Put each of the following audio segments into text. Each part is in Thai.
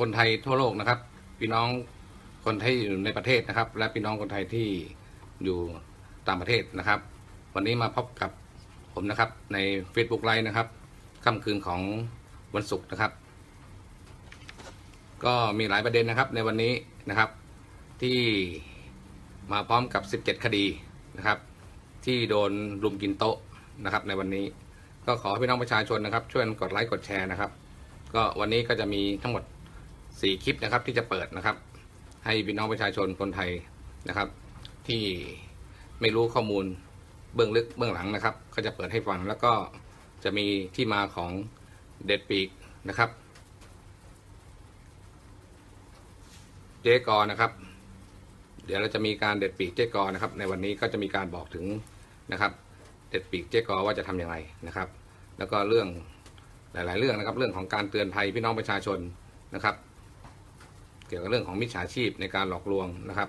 คนไทยทั่วโลกนะครับ พี่น้องคนไทยอยู่ในประเทศนะครับ และพี่น้องคนไทยที่อยู่ต่างประเทศนะครับ วันนี้มาพบกับผมนะครับใน Facebook ไลฟ์นะครับค่ำคืนของวันศุกร์นะครับ ก็มีหลายประเด็นนะครับในวันนี้นะครับ ที่มาพร้อมกับ 17 คดีนะครับ ที่โดนรุมกินโต๊ะนะครับ ในวันนี้ก็ขอพี่น้องประชาชนนะครับ ช่วยกดไลค์กดแชร์นะครับ ก็วันนี้ก็จะมีทั้งหมด 4คลิปนะครับที่จะเปิดนะครับ ให้พี่น้องประชาชนคนไทยนะครับ ที่ไม่รู้ข้อมูลเบื้องลึกเบื้องหลังนะครับ ก็จะเปิดให้ฟังแล้วก็จะมีที่มาของเด็ดปีกนะครับ เจ๊กอนะครับ เดี๋ยวเราจะมีการเด็ดปีกเจ๊กอนะครับ ในวันนี้ก็จะมีการบอกถึงนะครับ เด็ดปีกเจ๊กอว่าจะทำอย่างไรนะครับ แล้วก็เรื่องหลาย ๆ เรื่องนะครับ เรื่องของการเตือนภัยพี่น้องประชาชนนะครับ เกี่ยวกับเรื่องของมิจฉาชีพในการหลอกลวงนะครับ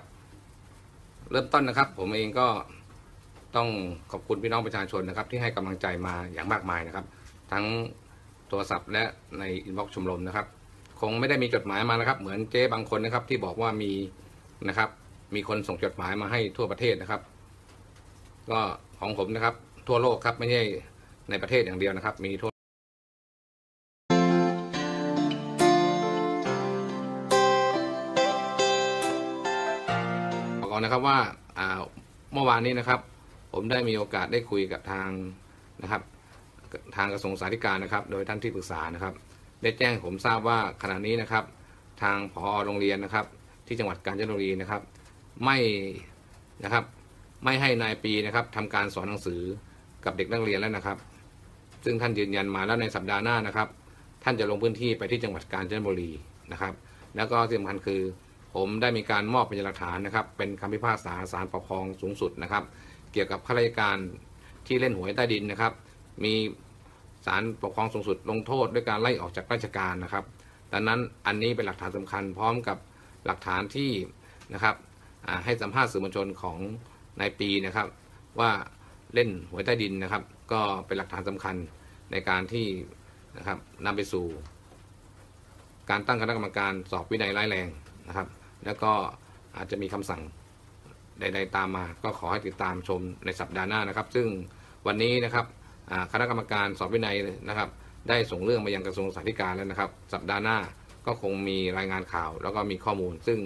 เริ่มต้นนะครับ ผมเองก็ต้องขอบคุณพี่น้องประชาชนนะครับ ที่ให้กำลังใจมาอย่างมากมายนะครับ ทั้งโทรศัพท์และในอินบ็อกซ์ชมรมนะครับ คงไม่ได้มีจดหมายมานะครับ เหมือนเจ๊บางคนนะครับ ที่บอกว่ามีนะครับ มีคนส่งจดหมายมาให้ทั่วประเทศนะครับ ก็ของผมนะครับ ทั่วโลกครับไม่ใช่ในประเทศอย่างเดียวนะครับ มีทั่ว นะครับว่าเมื่อวานนี้นะครับ ผมได้มีโอกาสได้คุยกับทางนะครับ ทางกระทรวงสาธารณการนะครับ โดยท่านที่ปรึกษานะครับ ได้แจ้งผมทราบว่าขณะนี้นะครับ ทางผอโรงเรียนนะครับ ที่จังหวัดกาญจนบุรีนะครับ ไม่นะครับ ไม่ให้นายปีนะครับทำการสอนหนังสือกับเด็กนักเรียนแล้วนะครับ ซึ่งท่านยืนยันมาแล้วในสัปดาห์หน้านะครับ ท่านจะลงพื้นที่ไปที่จังหวัดกาญจนบุรีนะครับ แล้วก็ที่สำคัญคือ ผมได้มีการมอบพยานหลักฐานนะครับ เป็นคำพิพากษาศาลปกครองสูงสุดนะครับ เกี่ยวกับข้าราชการที่เล่นหวยใต้ดินนะครับ มีศาลปกครองสูงสุดลงโทษด้วยการไล่ออกจากราชการนะครับ ดังนั้นอันนี้เป็นหลักฐานสำคัญพร้อมกับหลักฐานที่นะครับให้สัมภาษณ์สื่อมวลชนของนายปีนะครับ ว่าเล่นหวยใต้ดินนะครับ ก็เป็นหลักฐานสำคัญในการที่นะครับนำไปสู่ การตั้งคณะกรรมการสอบวินัยร้ายแรงนะครับ แล้วก็อาจจะมีคำสั่งใดๆตามมา ก็ขอให้ติดตามชมในสัปดาห์หน้านะครับ ซึ่งวันนี้นะครับคณะกรรมการสอบวินัยนะครับ ได้ส่งเรื่องมายังกระทรวงสาธารณการแล้วนะครับ สัปดาห์หน้าก็คงมีรายงานข่าว แล้วก็มีข้อมูล ซึ่ง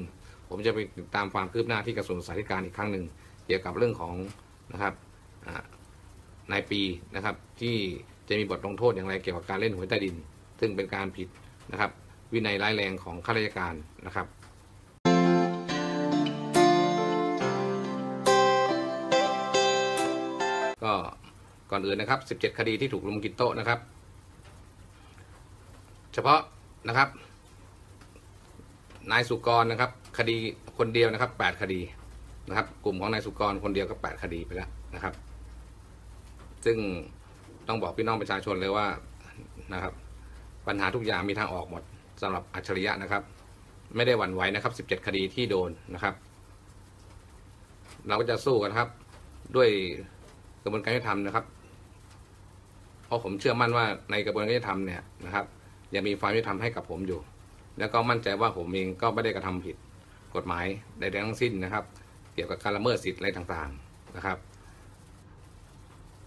ผมจะไปติดตามความคืบหน้าที่กระทรวงสาธารณการอีกครั้งหนึ่งเกี่ยวกับเรื่องของนะครับนายปีนะครับที่จะมีบทลงโทษอย่างไรเกี่ยวกับการเล่นหวยใต้ดิน ซึ่งเป็นการผิดนะครับวินัยร้ายแรงของข้าราชการนะครับ ก็ก่อนอื่นนะครับ 17 คดีที่ถูกลุมกินโต๊ะนะครับ เฉพาะนะครับ นายสุกรนะครับ คดีคนเดียวนะครับ 8 คดีนะครับ กลุ่มของนายสุกรคนเดียวก็ 8 คดีไปแล้วนะครับ ซึ่งต้องบอกพี่น้องประชาชนเลยว่านะครับ ปัญหาทุกอย่างมีทางออกหมดสำหรับอัจฉริยะนะครับ ไม่ได้หวั่นไหวนะครับ 17 คดีที่โดนนะครับ เราก็จะสู้กันครับด้วย กระบวนการยุติธรรมนะครับ เพราะผมเชื่อมั่นว่าในกระบวนการยุติธรรมเนี่ยนะครับยังมีความยุติธรรมให้กับผมอยู่ แล้วก็มั่นใจว่าผมเองก็ไม่ได้กระทำผิดกฎหมายใดๆทั้งสิ้นนะครับ เกี่ยวกับการละเมิดสิทธิ์อะไรต่างๆนะครับ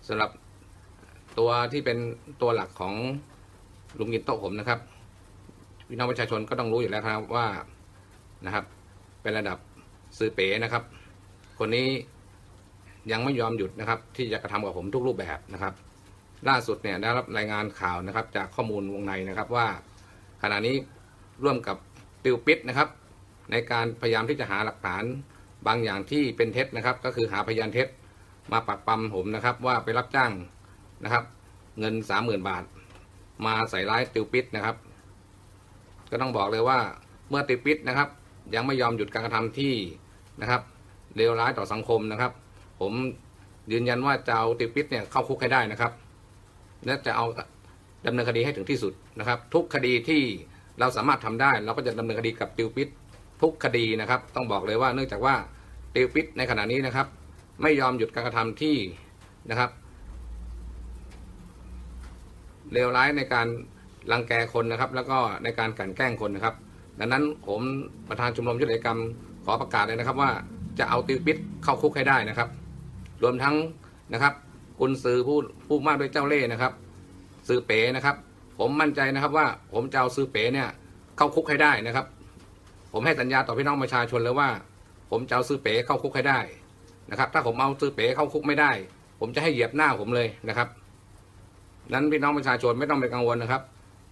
สำหรับตัวที่เป็นตัวหลักของลุงกินโต๊ะผมนะครับพี่น้องประชาชนก็ต้องรู้อยู่แล้วครับว่านะครับ เป็นระดับซื้อเป๋นะครับ คนนี้ ยังไม่ยอมหยุดนะครับ ที่จะกระทำกับผมทุกรูปแบบนะครับ ล่าสุดเนี่ยได้รับรายงานข่าวนะครับ จากข้อมูลวงในนะครับว่า ขณะนี้ร่วมกับติวปิดนะครับ ในการพยายามที่จะหาหลักฐานบางอย่างที่เป็นเท็จนะครับ ก็คือหาพยานเท็จมาปักปั๊มผมนะครับ ว่าไปรับจ้างนะครับ เงินสามหมื่นบาท มาใส่ร้ายติวปิดนะครับ ก็ต้องบอกเลยว่าเมื่อติวปิดนะครับ ยังไม่ยอมหยุดการกระทำที่นะครับเลวร้ายต่อสังคมนะครับ ผมยืนยันว่าจะเอาติวปิดเนี่ยเข้าคุกให้ได้นะครับและจะเอาดำเนินคดีให้ถึงที่สุดนะครับ ทุกคดีที่เราสามารถทำได้ เราก็จะดำเนินคดีกับติวปิดทุกคดีนะครับ ต้องบอกเลยว่าเนื่องจากว่าติวปิดในขณะนี้นะครับ ไม่ยอมหยุดการกระทำที่นะครับเลวร้ายในการรังแกคนนะครับ แล้วก็ในการกลั่นแกล้งคนนะครับ ดังนั้นผมประธานชมรมยเหลือกรรมขอประกาศเลยนะครับว่าจะเอาติวปิดเข้าคุกให้ได้นะครับ รวมทั้งนะครับคุณซื้อผู้ผู้มากด้วยเจ้าเล่ห์นะครับ ซื้อเป๋นะครับ ผมมั่นใจนะครับว่าผมจะเอาซื้อเป๋เนี่ยเข้าคุกให้ได้นะครับ ผมให้สัญญาต่อพี่น้องประชาชนเลยว่า ผมจะเอาซื้อเป๋เข้าคุกให้ได้นะครับ ถ้าผมเอาซื้อเป๋เข้าคุกไม่ได้ ผมจะให้เหยียบหน้าผมเลยนะครับ นั้นพี่น้องประชาชนไม่ต้องไปกังวลนะครับ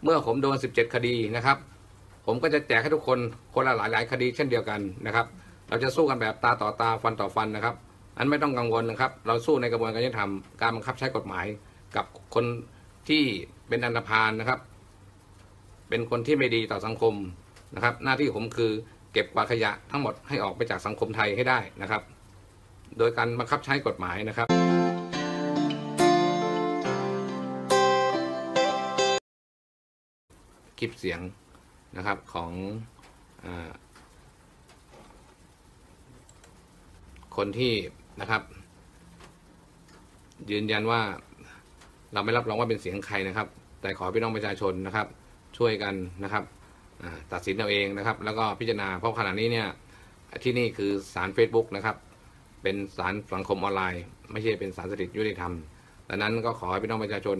เมื่อผมโดน 17 คดีนะครับ ผมก็จะแจกให้ทุกคนคนละหลายๆคดีเช่นเดียวกันนะครับ เราจะสู้กันแบบตาต่อตาฟันต่อฟันนะครับ อันไม่ต้องกังวลนะครับ เราสู้ในกระบวนการยุติธรรมการบังคับใช้กฎหมายกับคนที่เป็นอันธพาลนะครับ เป็นคนที่ไม่ดีต่อสังคมนะครับ หน้าที่ผมคือเก็บกวาดขยะทั้งหมดให้ออกไปจากสังคมไทยให้ได้นะครับ โดยการบังคับใช้กฎหมายนะครับคลิปเสียงนะครับของอคนที่ นะครับ ยืนยันว่าเราไม่รับรองว่าเป็นเสียงใครนะครับ แต่ขอพี่น้องประชาชนนะครับ ช่วยกันนะครับตัดสินเอาเองนะครับ แล้วก็พิจารณาเพราะขณะนี้เนี่ยที่นี่คือสาร Facebook นะครับ เป็นสารสังคมออนไลน์ ไม่ใช่เป็นสารสถิตยุติธรรมดังนั้นก็ขอให้พี่น้องประชาชน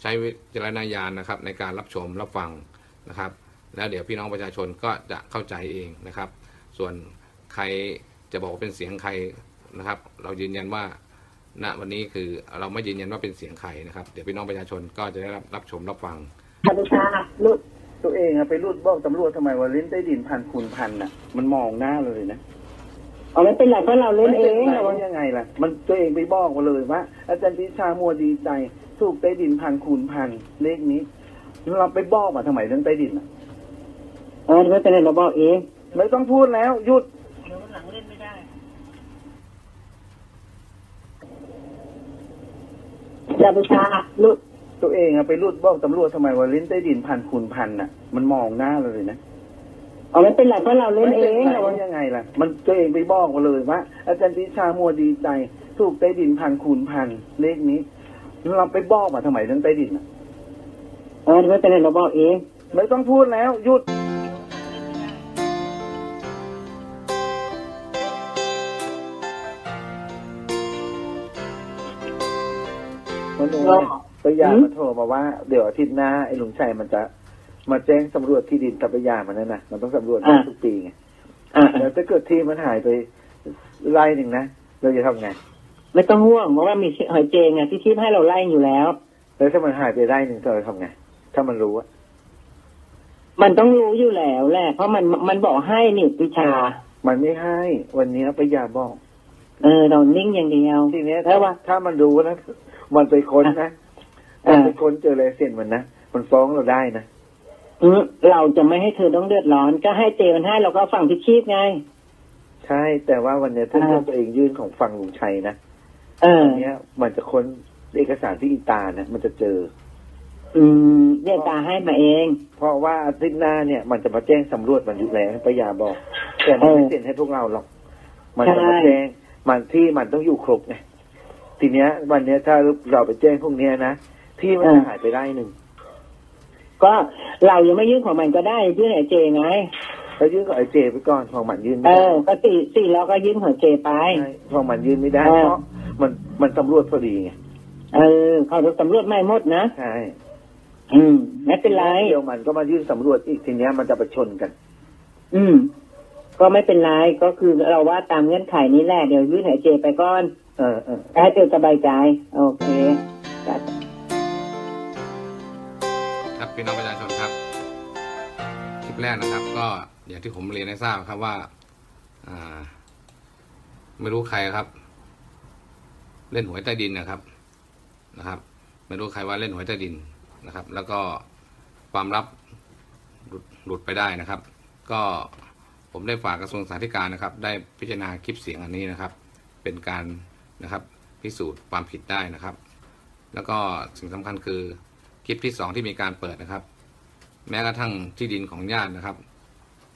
ใช้วิจารณญาณนะครับ ในการรับชมรับฟังนะครับ แล้วเดี๋ยวพี่น้องประชาชนก็จะเข้าใจเองนะครับ ส่วนใครจะบอกว่าเป็นเสียงใคร นะครับ เรายืนยันว่าณวันนี้คือเราไม่ยืนยันว่าเป็นเสียงใครนะครับ เดี๋ยวพี่น้องประชาชนก็จะได้รับรับชมรับฟังสวัสดีค่ะลุดตัวเองอะไปรูดบอกตำรวจทำไมว่าลิ้นใต้ดินพันคูณพันอะมันมองหน้าเลยนะเอาไม่เป็นไรเพราะเราเล่นเองไม่เราว่ายังไงล่ะ มันตัวเองไปบอกมาเลยว่า อาจารย์พิชามัวดีใจถูกใต้ดินพันคูณพันเลขนี้เราไปบอกมาทำไมเรื่องใต้ดินอะเออไม่เป็นไรเราบอกเองไม่ต้องพูดแล้วหยุด สวัสดีค่ะลุดตัวเองอะไปรูดบอกตำรวจทำไมว่าลิ้นใต้ดินพันคูณพันอะมันมองหน้าเลยนะเอาไม่เป็นไรเพราะเราเล่นเองไม่เราว่ายังไงล่ะ มันตัวเองไปบอกมาเลยว่าอาจารย์พิชามัวดีใจ ถูกใต้ดินพันคูณพันเลขนี้เราไปบอกมาทำไมเรื่องใต้ดินอะเออไม่เป็นไรเราบอกเองไม่ต้องพูดแล้วหยุด มันโดนเนี่ยปยามาโทรมาว่า เดี๋ยวอาทิตย์หน้าไอ้ลุงชัยมันจะมาแจ้งสำรวจที่ดินตับยามันนั่นนะมันต้องสำรวจทุกปีไงอ่าแล้วถ้าเกิดที่มันหายไปไร่หนึ่งนะเราจะทำไง ไม่ต้องห่วงเพราะว่ามีหอยเจงไงที่ทิพย์ให้เราไล่อยู่แล้ว แล้วถ้ามันหายไปไร่หนึ่งเราจะทำไง ถ้ามันรู้อะมันต้องรู้อยู่แล้วแหละเพราะมันมันบอกให้นี่พิชา มันไม่ให้ วันนี้ปยาบอก เออเรานิ่งอย่างเดียวทีเนี้ยแล้ถ้าวว่าถ้ามันรู้นะมันไปค้นนะอะมันไปค้นเจอลายเซ็นมันนะมันฟ้องเราได้นะอืมเราจะไม่ให้เธอต้องเดือดร้อน ก็ให้เจมันให้เราก็ฝั่งพิชีพไง ใช่ แต่ว่าวันเนี้ยถ้าอ่าเรื่องตัวเองยื่นของฝั่งลุงชัยนะเอออันเนี้ย มันจะค้นเอกสารที่อีตานะมันจะเจอ อืมเรียกตาให้มาเอง เพราะว่าอาทิตย์หน้าเนี่ย มันจะมาแจ้งสำรวจมันอยู่แล้วปยาบอก แต่มันไม่เออเซ็นให้พวกเราหรอก มันจะใช่มาแจ้ง มันที่มันต้องอยู่ครบไงทีเนี้ย วันเนี้ยถ้าเราไปแจ้งพวกเนี้ยนะที่มันจะหายไปได้หนึ่งก็เรายังไม่ยื่นของมันก็ได้ยื่นไอเจไงแล้วยื่นกับไอ้เจไปก่อนของมันยื่นเอไม่ได้อก็สี่สี่เราก็ยื่นของเจไปใช่ของมันยื่นไม่ได้เออเพราะมันมันสำรวจพอดีไงเออเขาจะสำรวจไม่หมดนะใช่อืมไม่เป็นไรเดี๋ยวมันก็มายื่นสำรวจอีกทีเนี้ยมันจะไปชนกัน อืม ก็ไม่เป็นไรก็คือเราว่าตามเงื่อนไขนี้แหละเดี๋ยวยื่นให้เจไปก่อน เออเออให้เจสบายใจ โอเคจ้ะครับพี่น้องประชาชนครับคลิปแรกนะครับ ก็อย่างที่ผมเรียนให้ทราบครับว่าอ่าไม่รู้ใครครับ เล่นหวยใต้ดินนะครับนะครับ ไม่รู้ใครว่าเล่นหวยใต้ดินนะครับ แล้วก็ความลับหลุดหลุดไปได้นะครับ ก็ ผมได้ฝากกระทรวงสาธารณการนะครับ ได้พิจารณาคลิปเสียงอันนี้นะครับ เป็นการนะครับพิสูจน์ความผิดได้นะครับ แล้วก็สิ่งสำคัญคือคลิปที่สองที่มีการเปิดนะครับ แม้กระทั่งที่ดินของญาตินะครับ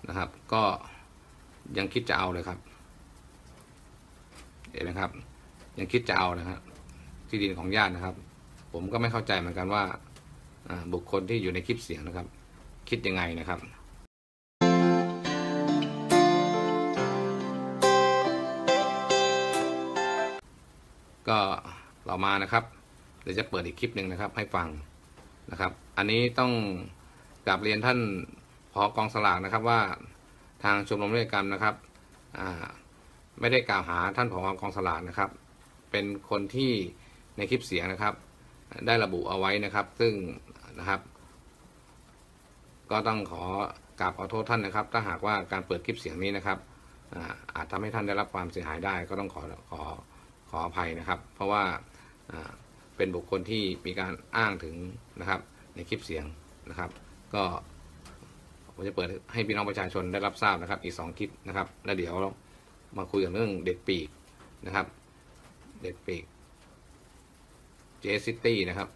นะครับ ก็ยังคิดจะเอาเลยครับเห็นไหมครับ ยังคิดจะเอานะครับ ที่ดินของญาตินะครับ ผมก็ไม่เข้าใจเหมือนกันว่าบุคคลที่อยู่ในคลิปเสียงนะครับ คิดยังไงนะครับ ก็ต่อมานะครับเดี๋ยวจะเปิดอีกคลิปหนึ่งนะครับ ให้ฟังนะครับ อันนี้ต้องกลับเรียนท่านพอกองสลากนะครับว่าทางชมรมนิติกรรมนะครับไม่ได้กล่าวหาท่านผอกองสลากนะครับ เป็นคนที่ในคลิปเสียงนะครับ ได้ระบุเอาไว้นะครับ ซึ่งนะครับ ก็ต้องขอกราบขอโทษท่านนะครับ ถ้าหากว่าการเปิดคลิปเสียงนี้นะครับอาอาจทำให้ท่านได้รับความเสียหายได้ ก็ต้องขอขอ ขออภัยนะครับ เพราะว่าเป็นบุคคลที่มีการอ้างถึงนะครับในคลิปเสียงนะครับ ก็ผมจะเปิดให้พี่น้องประชาชนได้รับทราบนะครับ อีกสองคลิปนะครับ แล้วเดี๋ยวเรามาคุยกันเรื่องเด็กปีกนะครับ เด็กปีกเจสซิตี้นะครับ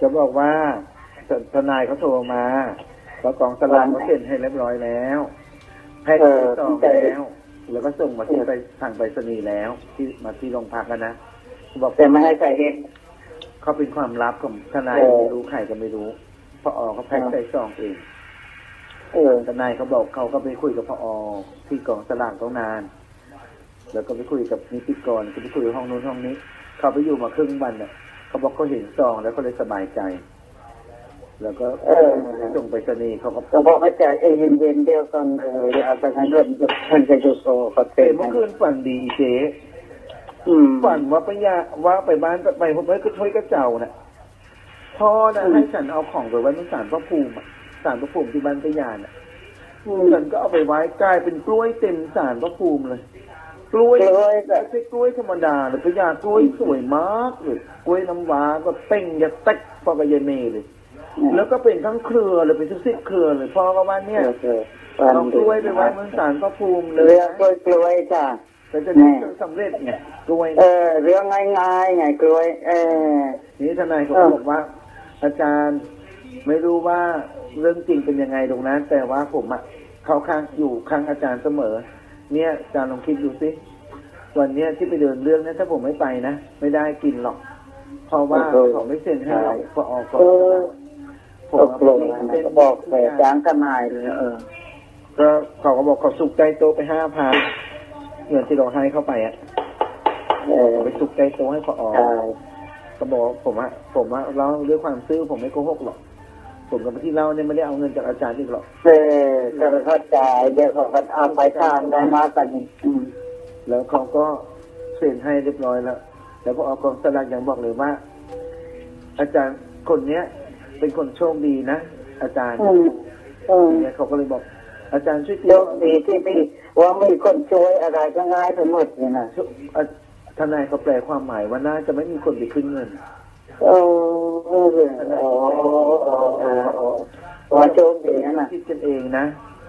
จะบอกว่าททนายเขาโทรมาแล้วกองสลากเขาเซ็นให้เรียบร้อยแล้วแพ็คที่ซองแล้ว แล้วก็ส่งมาที่ไปทางไปรษณีย์แล้ว ที่มาที่โรงพักแล้วนะเขาบอกแต่ไม่ให้ใครเห็นเขาเป็นความลับของทนายเออไม่รู้ใครก็ไม่รู้พออเขาแพ็คใส่ซองเองเออทนายเขาบอกเขาก็ไปคุยกับพอที่กองสลากต้องนาน แล้วก็ไปคุยกับนิติกรก็ไปคุยกับห้องนู้นห้องนี้ เขาไปอยู่มาครึ่งวันเนี่ย เขาบอกเขาเห็นซองแล้วเขาเลยสบายใจ แล้วก็เออส่งไปรษณีย์เขาก็ก็บอกว่าจะเอเย็นเย็นๆเดียวกันเออเดี๋ยวเอาไปให้เรื่องท่านจะอยู่โซก็เต็เห็นมเมื่อคืนฝันดีเจ๊อืมฝันว่าไปยาว่าไปบ้านไปผมไปก็ช่วยกระเจ้าน่ะพ่อน่ะให้ฉันเอาของไปไว้ในศาลพระภูมิอะศาลพระภูมิที่บ้านพยาน่ะอืมฉันก็เอาไปไว้กลายเป็นกล้วยเต็มศาลพระภูมิเลย กล้วยกล้วยก็ไม่ใช่กล้วยธรรมดาเลยพญากล้วยสวยมากเลยกล้วยน้ำว้าก็เต้งยะเต็กพอกับยายเมย์เลย แล้วก็เป็นทั้งเครือเลยเป็นทุกสิบเครือเลยพ่อก็ว่าเนี่ยเออเออเอากล้วยไปไว้บนศาลพระภูมิเลยเรื่องกล้วยกล้วยจ้ะแต่จะได้สำเร็จไงกล้วยเออเรื่องง่ายๆไงกล้วย เออนี่ทนายเขาเออบอกว่า อาจารย์ไม่รู้ว่าเรื่องจริงเป็นยังไงตรงนั้น แต่ว่าผมอะเข้าข้างอยู่ข้างอาจารย์เสมอ เนี่ยอาจารย์ลองคิดดูสิวันเนี้ยที่ไปเดินเรื่องนั้นถ้าผมไม่ไปนะไม่ได้กินหรอก เพราะว่าเขาไม่เซ็นให้เราพอออกก่อนเออผมตกลงนะก็บอกแหวจ้างกันนายเลยเออ ก็เขาก็บอกเขาสุกใจโตะไปห้าพันเงินที่เราให้เข้าไปอะเออไปสุกใจโตะให้พอออกใช่ก็บอกว่าผมอะผมว่าเล่าด้วยความซื่อผมไม่โกหกหรอก ผมกับที่เล่าเนี่ยไม่ได้เอาเงินจากอาจารย์อีกหรอกเออก็เข้าใจเดี๋ยวเขาก็เอาไปทานได้มากกันอีกอืมแล้วเขาก็เซ็นให้เรียบร้อยแล้ว แล้วพอออกกองสลากยังบอกเลยว่า อาจารย์คนเนี้ย เป็นคนโชคดีนะอาจารย์อืมอืมเนี่ยเขาก็เลยบอก อาจารย์ช่วยตีโชคดีที่มีว่ามีคนช่วยอะไรก็ง่ายไปหมดนี่นะช่วยอะทนายเขาแปลความหมายว่าน่าจะไม่มีคนไปขึ้นเงิน เออเออโอ้โอ้โอ้โอ้โอ้ว่าโชคดีนะน่ะคิดกันเองนะ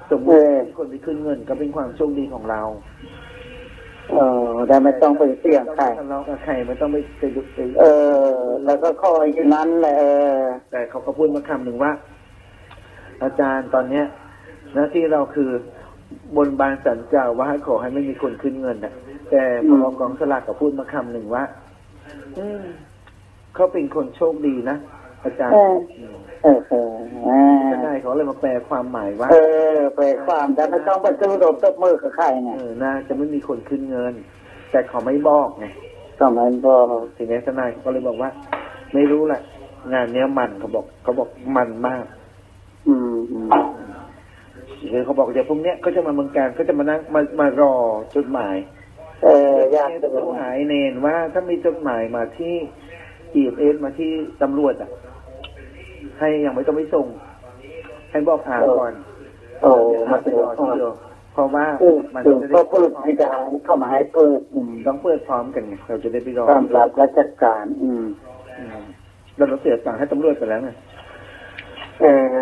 สมมติมีคนไปขึ้นเงินก็เป็นความโชคดีของเราเออแต่ไม่ต้องไปเสี่ยงใครไม่ไปทะเลาะกับใครไม่ต้องไปไปดุไปเออ แล้วก็คอยอยู่นั้นแหละแต่เขาก็พูดมาคำหนึ่งว่า อาจารย์ตอนเนี้ยหน้าที่เราคือบนบานสันเจ้าว่าขอให้ไม่มีคนขึ้นเงินนะแต่พอืมอกองสลากก็พูดมาคำหนึ่งว่า อืม เขาเป็นคนโชคดีนะอาจารย์ เออ เออเออเออทนายเขาเลยมาแปลความหมายว่า เออไปความแต่ไม่ต้องไปซื้อรถตบมือกับใครไงเออน่าจะไม่มีคนขึ้นเงิน แต่เขาไม่บอกไงก็มันบอกทีนี้ทนายเขาก็เลยบอกว่า ไม่รู้แหละงานเนี้ยมันเขาบอกเขาบอกมันมาก อืมอืมคือเขาบอกเดี๋ยวพรุ่งเนี้ยเขาจะมาเมืองการเขาจะมานั่งมามารอจดหมายเออยากเนี่ยจะต้องหายเนนว่าถ้ามีจดหมายมาที่ อีเอสมาที่ตำรวจอะ ให้ยังไม่ต้องไปส่ง ให้บอกอ่านก่อนโอ้เดี๋ยวมาไปถึงรอทีเดียวเพราะว่าเออมันถึงจะก็ได้เปิดให้ได้เข้ามาให้เปิดอืมต้องเปิดพร้อมกันไงเราจะได้ไปรอตามรับราชการ อืมอืมแล้วเราเสียตังค์ให้ตำรวจไปแล้วไงเออ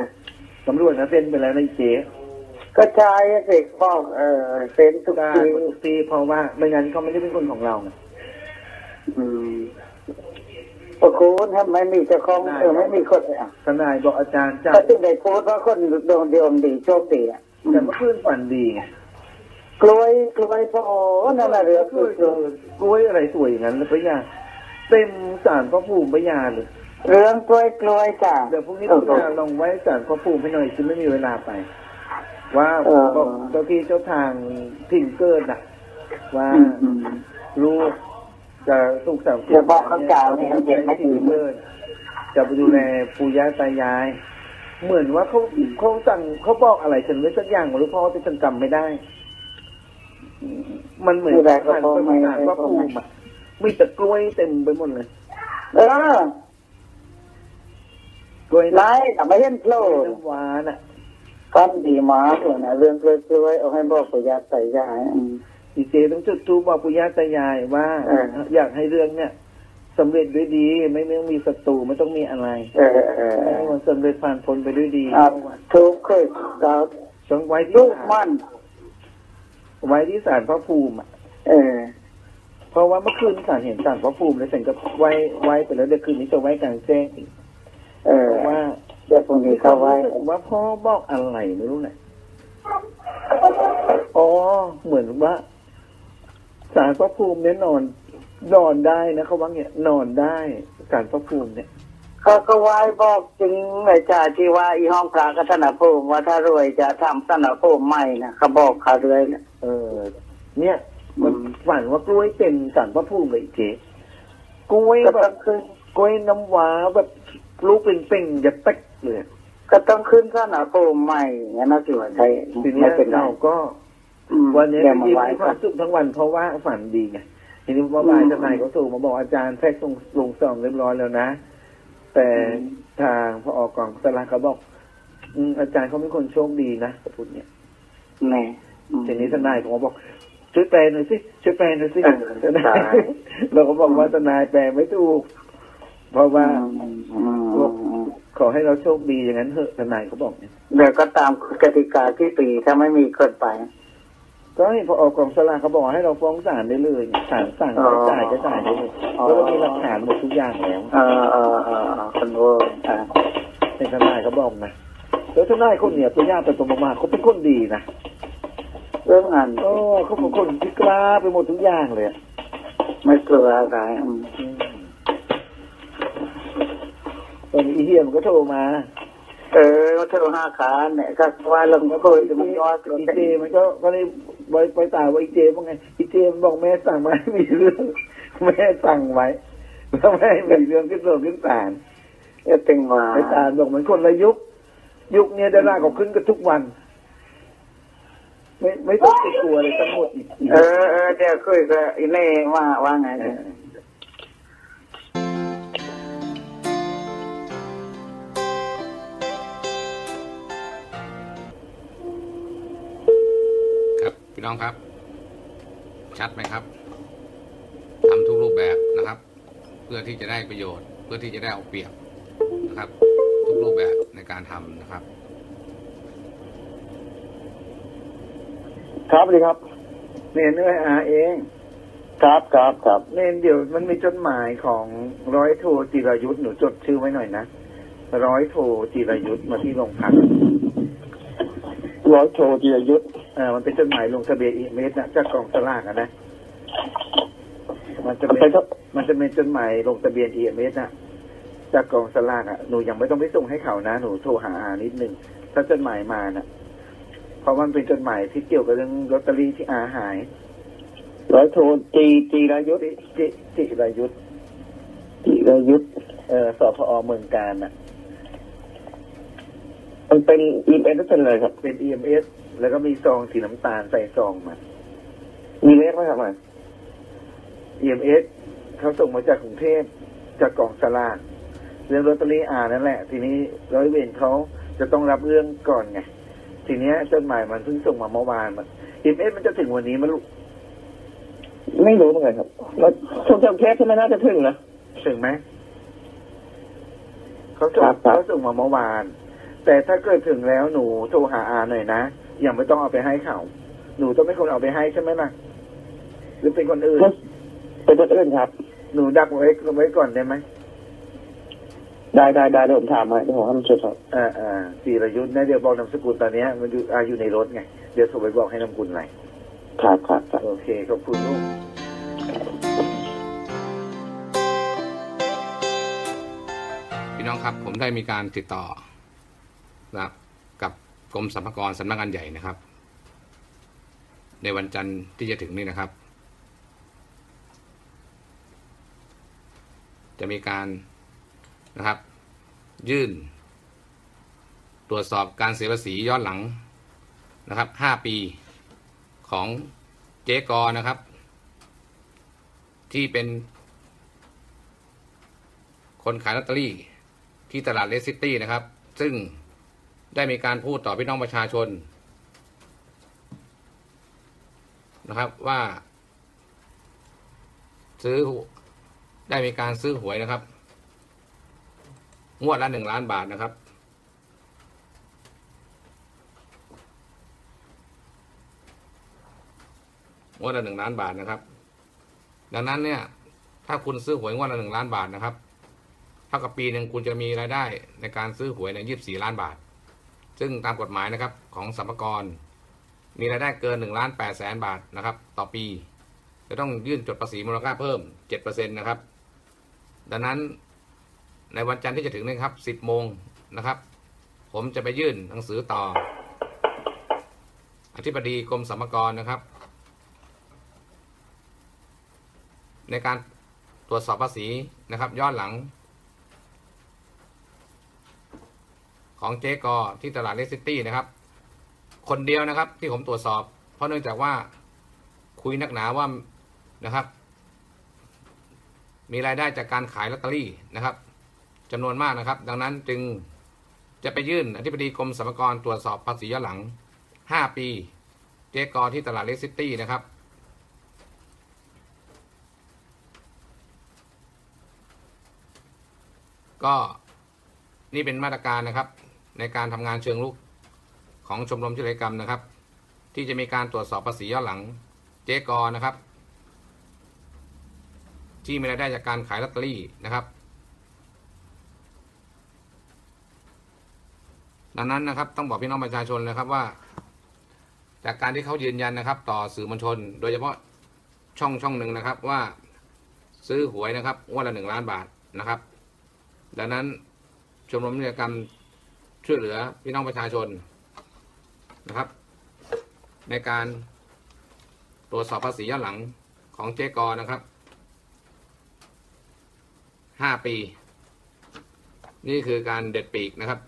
ตำรวจนะเซ็นไปแล้วในเจ๊ก็ใช่สิบอกเออเป็นทุกได้ทีหมดทุกที่เพราะว่าไม่งั้นเขาไม่ได้เป็นคนของเราไงอืม ก็คูณถ้าไม่มีเจ้าของเออไม่มีคนอะทนายบอกอาจารย์จัก็ดถึงได้พูดว่าคนดวงเดียวดีโชคดีอะแต่เมื่อคืนฝันดีไงกล้วยกล้วยพระโอ้นั่นแหละเรื่องคือกล้วยกล้วยอะไรสวยอย่างนั้นเลยพระยาเต็มสารพระภูมิพระยาเลยเรื่องกล้วยกล้วยจ้ะเดี๋ยวพรุ่งนี้เอพอระยาลองไว้สารพระภูมิให้หน่อยซึ่งไม่มีเวลาไป ว่าเออบอกเจ้าที่เจ้าทางถิ่นเกิดน่ะ ว่าอืมอืมลูก จะสุขสันต์เดี๋ยวบอกเขากล่าวให้เห็นไม่ดีถิ่นเกิดจะไปดูแลปู่ย่าตายาย เหมือนว่าเขาเขาสั่งเขาบอกอะไรฉันไว้สักอย่างหรือพ่อที่ฉันจำไม่ได้ มันเหมือนไม่ได้ก็ผ่านพอประไม่สาทได้พระก็ภูไม่มิอะมีแต่กล้วยเต็มไปหมดเลย เออกล้วยไล่แต่ไม่เห็นโผล่น้ำหวานอะฟันดีมากเลยนะเรื่องกล้วยกล้วยเอาให้บอกปุยาใส่ยาย อืมดีเจต้องจุดทูปบอกปู่ย่าตายายว่าเอออยากให้เรื่องเนี่ยสำเร็จด้วยดีไม่ต้องมีศัตรูไม่ต้องมีอะไรเออเออเอให้อมันสำเร็จผ่านพ้นไปด้วยดีอะทุกเคยกล่าวต้องไว้ที่ลูกศามัลนไว้ที่ศาลพระภูมิอะเออ เพราะว่าเมื่อคืนศาลเห็นศาลพระภูมิแล้วฉันก็ไว้ไว้ไปแล้วเดี๋ยวคืนนี้จะไว้กลางแจ้งอีกเออเพราะว่าเดี๋ยวพรุ่งนี้เข้าไว้รู้สึกว่าพ่อบอกอะไรไม่รู้นะอ๋อเหมือนว่า ศาลพระภูมิเนี่ยนอนนอนได้นะเขาว่าเนี่ยนอนได้ศาลพระภูมิเนี่ยเขาก็ไหว้บอกจริงเลยจ้าที่ว่าอีห้องพระกัธนภูมิว่าถ้ารวยจะทำสนภูมิใหม่นะเขาบอกเขาเลยนะเออ เนี่ยมันอืมฝันว่ากล้วยเต็มศาลพระภูมิเลยเจ๊กล้วยก็แบต้บองขึ้นกล้วยน้ำว้าแบบลูกเป่งๆอย่าเป๊กเลยก็ต้องขึ้นสนภูมิใหม่งั้นนะสิว่าใช่ทีนี้ไม่เป็นไรเราก็อืม วันนี้เดี๋ยวก็มายิ้มไว้มีคก่อวานมสุขทั้งวันเพราะว่าฝันดีไงทีนี้เมื่อวานอืมทนายเขาส่งมาบอกอาจารย์แพ็กลงลงซองเรียบร้อยแล้วนะ แต่อืมทางพออกองสลากเขาบอก อืมอาจารย์เขาเป็นคนโชคดีนะเขาพูดเนี่ยแน่อืมทีนี้ทนายผมก็บอกช่วยแปลหน่อยสิช่วยแปลหน่อยสิเออทนายได้เราก็บอกว่าทนายแปลไม่ถูกเพราะว่าอืมอืมอืมอืมขอให้เราโชคดีอย่างนั้นเถอะทนายเขาบอกเนี่ยเดี๋ยวก็ตามกติกาที่ตีถ้าไม่มีคนไป ก็ให้พอออกกองสลากเขาบอกให้เราฟ้องศาลได้เลยศาลสั่งอ๋อให้จ่ายก็จ่ายได้เลยอ๋อเพราะเรามีหลักฐานหมดทุกอย่างแล้วเออเออเออเออคนโว้ยอ่าเป็นทนายเขาบอกนะแล้วทนายคนเนี่ยตัวญาติตัวตรงมาเขาเป็นคนดีนะเรื่องงานโอ้เขาเป็นคนที่กล้าไปหมดทุกอย่างเลยอะไม่กลัวอะไรอืมอืมตอนนี้อีเฮียมันก็โทรมาเออเท่าห้าขาเนี่ยก็ว่าลงก็คุยจะมันยอดลงอีเจมันก็ก็เลย ไปไปตามว่าอีเจว่าไงอีเจมันบอกแม่สั่งมาให้มีเรื่องแม่สั่งไว้แล้วแม่ให้มีเรื่องขึ้นโรงขึ้นศาลเออตึงว่าไปตามบอกเหมือนคนละยุค ยุคเนี้ยดาราเขาขึ้นกันทุกวัน ไม่ไม่ต้องไปกลัวเลยทั้งหมดอีกเออเออเดี๋ยวคุยกับอีเน่ว่าว่าไง นี่ยอครับพี่น้องครับ ชัดไหมครับทำทุกรูปแบบนะครับ เพื่อที่จะได้ประโยชน์ เพื่อที่จะได้เอาเปรียบนะครับ ทุกรูปแบบในการทำนะครับ ครับเลยครับเนนเอ้ยอาเอง ครับครับครับเนนเดี๋ยวมันมีจดหมายของร้อยโทจิรายุทธหนูจดชื่อไว้หน่อยนะร้อยโทจิรายุทธมาที่โรงพักร้อยโทจิรยุทธเออ มันเป็นจดหมายลงทะเบียนอีเมลนะจากกองสลากอะนะ มันจะเป็นมันจะเป็นจดหมายลงทะเบียนอีเมลนะจากกองสลากอะหนูยังไม่ต้องไปส่งให้เขานะหนูโทรหาอานิดนึงถ้าจดหมายมานะเพราะมันเป็นจดหมายที่เกี่ยวกับเรื่องลอตเตอรี่ที่อาหายร้อยโทจีจีรยุทธจิจิจิรายุทธจีรยุทธเออสพอเมืองการน่ะ มันเป็นอีเอ็นทุกคนเลยครับ เป็น EMS แล้วก็มีซองสีน้ำตาลใส่ซองมามีเลขไหมครับมัน EMS เขาส่งมาจากกรุงเทพจากกองสลากเรื่องลอตเตอรี่อานั่นแหละ ทีนี้ร้อยเวรเขาจะต้องรับเรื่องก่อนไงทีเนี้ยจดหมายมันเพิ่งส่งมาเมื่อวานมัน EMS มันจะถึงวันนี้มันลูกไม่รู้เหมือนกันครับแล้วทุกเจ้าแคสใช่ไหมน่าจะถึงนะถึงไหมเขาส่งครับครับเขาส่งมาเมื่อวาน แต่ถ้าเกิดถึงแล้วหนูโทรหาอาหน่อยนะ ยังไม่ต้องเอาไปให้เขา หนูต้องเป็นคนเอาไปให้ใช่ไหมล่ะ หรือเป็นคนอื่น เป็นคนอื่นครับ หนูดักไว้ไว้ก่อนได้ไหม ได้ได้ได้เดี๋ยวผมถามให้เดี๋ยวผมให้มันช่วยครับอ่าอ่าจีรยุทธ์นะเดี๋ยวบอกนามสกุลตอนเนี้ยมันอยู่อ่าอยู่ในรถไง เดี๋ยวโทรไปบอกให้นามสกุลไหนครับครับครับ โอเคขอบคุณลูกพี่น้องครับ ผมได้มีการติดต่อนะครับ กรมสรรพากรสำนักงานใหญ่นะครับ ในวันจันทร์ที่จะถึงนี้นะครับ จะมีการนะครับ ยื่น ตรวจสอบการเสียภาษีย้อนหลังนะครับ 5 ปีของเจ๊กอนะครับ ที่เป็น คนขายลอตเตอรี่ที่ตลาดเลสซิตี้นะครับ ซึ่ง ได้มีการพูดต่อพี่น้องประชาชนนะครับว่า ซื้อได้มีการซื้อหวยนะครับ งวดละหนึ่งล้านบาทนะครับ งวดละหนึ่งล้านบาทนะครับ ดังนั้นเนี่ย ถ้าคุณซื้อหวยงวดละหนึ่งล้านบาทนะครับ เท่ากับปีหนึ่งคุณจะมีรายได้ในการซื้อหวยในยี่สิบสี่ล้านบาท ซึ่งตามกฎหมายนะครับของสรรพากร มีรายได้เกินหนึ่งล้านแปดแสนบาทนะครับ ต่อปี จะต้องยื่นจดภาษีมูลค่าเพิ่มเจ็ดเปอร์เซ็นต์นะครับ ดังนั้นในวันจันทร์ที่จะถึงนี้ครับสิบโมงนะครับ ผมจะไปยื่นหนังสือต่อ อธิบดีกรมสรรพากรนะครับ ในการตรวจสอบภาษีนะครับย้อนหลัง ของเจ๊กอที่ตลาดเลสซิตี้นะครับ คนเดียวนะครับที่ผมตรวจสอบ เพราะเนื่องจากว่าคุยนักหนาว่านะครับ มีรายได้จากการขายลอตเตอรี่นะครับจำนวนมากนะครับ ดังนั้นจึงจะไปยื่นอธิบดีกรมสรรพากรตรวจสอบภาษีย้อนหลัง 5 ปี เจ๊กอที่ตลาดเลสซิตี้นะครับก็นี่เป็นมาตรการนะครับ ในการทำงานเชิงลุกของชมรมจิตรกรรมนะครับ ที่จะมีการตรวจสอบภาษีย้อนหลังเจ๊กอนะครับ ที่มีรายได้จากการขายลอตเตอรี่นะครับ ดังนั้นนะครับต้องบอกพี่น้องประชาชนนะครับว่า จากการที่เขายืนยันนะครับ ต่อสื่อมวลชน โดยเฉพาะช่องช่องหนึ่งนะครับว่าซื้อหวยนะครับงวดละหนึ่งล้านบาทนะครับ ดังนั้นชมรมนิติกรรม ช่วยเหลือพี่น้องประชาชนนะครับ ในการตรวจสอบภาษีย้อนหลังของเจ๊กอนะครับห้าปี นี่คือการเด็ดปีกนะครับ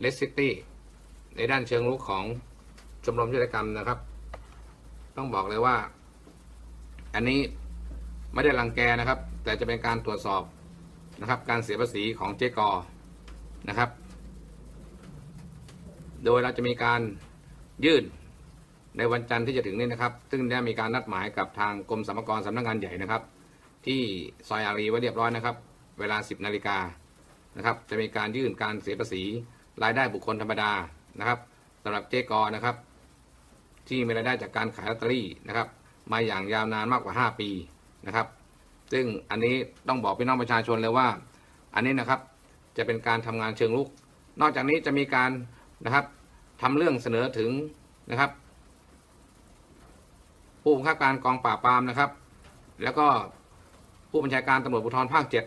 เลสซิตี้ในด้านเชิงลุกของชมรมนิตกรรมนะครับ ต้องบอกเลยว่า อันนี้ไม่ได้รังแกนะครับ แต่จะเป็นการตรวจสอบ นะครับ การเสียภาษีของเจกอนะครับ โดยเราจะมีการยื่นในวันจันทร์ที่จะถึงนี้นะครับ ซึ่งได้มีการนัดหมายกับทางกรมสรรพากรสำนักงานใหญ่นะครับ ที่ซอยอารีไว้เรียบร้อยนะครับ เวลา 10นาฬิกานะครับ จะมีการยื่นการเสียภาษีรายได้บุคคลธรรมดานะครับสำหรับเจกอนะครับ ที่มีรายได้จากการขายลอตเตอรี่นะครับ มาอย่างยาวนานมากกว่า 5 ปีนะครับ ซึ่งอันนี้ต้องบอกพี่น้องประชาชนเลยว่า อันนี้นะครับจะเป็นการทำงานเชิงลุก นอกจากนี้จะมีการนะครับทำเรื่องเสนอถึงนะครับ ผู้บังคับการกองปราบปรามนะครับ แล้วก็ผู้บัญชาการตำรวจภูธรภาคเจ็ด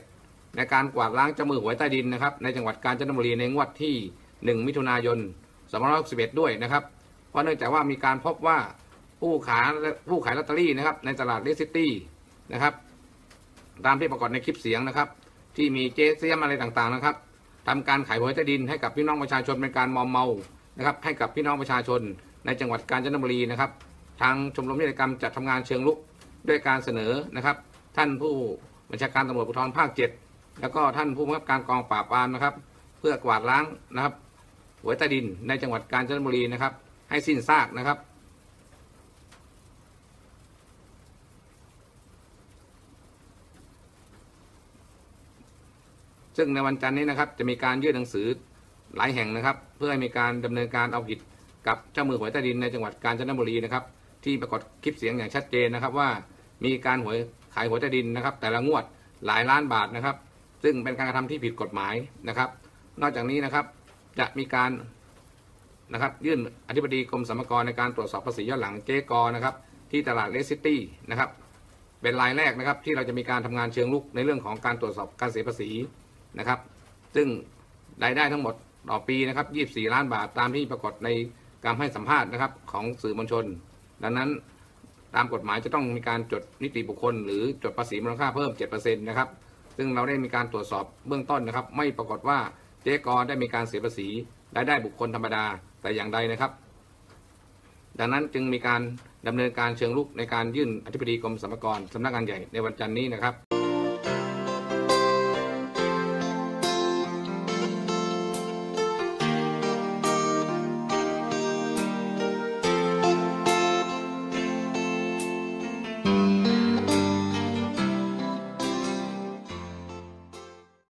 ในการกวาดล้างเจ้ามือหวยใต้ดินนะครับ ในจังหวัดกาญจนบุรีในงวดที่ 1 มิถุนายน2561 ด้วยนะครับ เพราะเนื่องจากว่ามีการพบว่าผู้ขายผู้ขายลอตเตอรี่นะครับในตลาดเลสซิตี้นะครับ ตามที่ปรากฏในคลิปเสียงนะครับ ที่มีเจ๊เสียมอะไรต่างๆนะครับทำการขายหวยใต้ดินให้กับพี่น้องประชาชนเป็นการมอมเมานะครับให้กับพี่น้องประชาชนในจังหวัดกาญจนบุรีนะครับ ทางชมรมนิติกรรมจะทำงานเชิงลุกด้วยการเสนอนะครับ ท่านผู้บัญชาการตำรวจภูธรภาคเจ็ดแล้วก็ท่านผู้บังคับการกองปราบปรามนะครับ เพื่อกวาดล้างนะครับหวยใต้ดินในจังหวัดกาญจนบุรีนะครับ ให้สิ้นซากนะครับ ซึ่งในวันจันทร์นี้นะครับจะมีการยื่นหนังสือหลายแห่งนะครับ เพื่อให้มีการดำเนินการเอาผิดกับเจ้ามือหวยใต้ดินในจังหวัดกาญจนบุรีนะครับ ที่ปรากฏคลิปเสียงอย่างชัดเจนนะครับว่ามีการหวยขายหวยใต้ดินนะครับ แต่ละงวดหลายล้านบาทนะครับ ซึ่งเป็นการกระทำที่ผิดกฎหมายนะครับ นอกจากนี้นะครับจะมีการนะครับยื่นอธิบดีกรมสรรพากรในการตรวจสอบภาษีย้อนหลังเจ๊กอนะครับที่ตลาดเลสซิตี้นะครับเป็นรายแรกนะครับที่เราจะมีการทำงานเชิงลุกในเรื่องของการตรวจสอบการเสียภาษี นะครับ ซึ่งรายได้ทั้งหมดต่อปีนะครับ24 ล้านบาทตามที่ปรากฏในการให้สัมภาษณ์นะครับของสื่อมวลชน ดังนั้นตามกฎหมายจะต้องมีการจดนิติบุคคล หรือจดภาษีมูลค่าเพิ่ม 7%นะครับ ซึ่งเราได้มีการตรวจสอบเบื้องต้นนะครับ ไม่ปรากฏว่าเจ๊กอได้มีการเสียภาษีรายได้บุคคลธรรมดาแต่อย่างใดนะครับ ดังนั้นจึงมีการดำเนินการเชิงลุกในการยื่นอธิบดีกรมสรรพากรสำนักงานใหญ่ในวันจันทร์นี้นะครับ「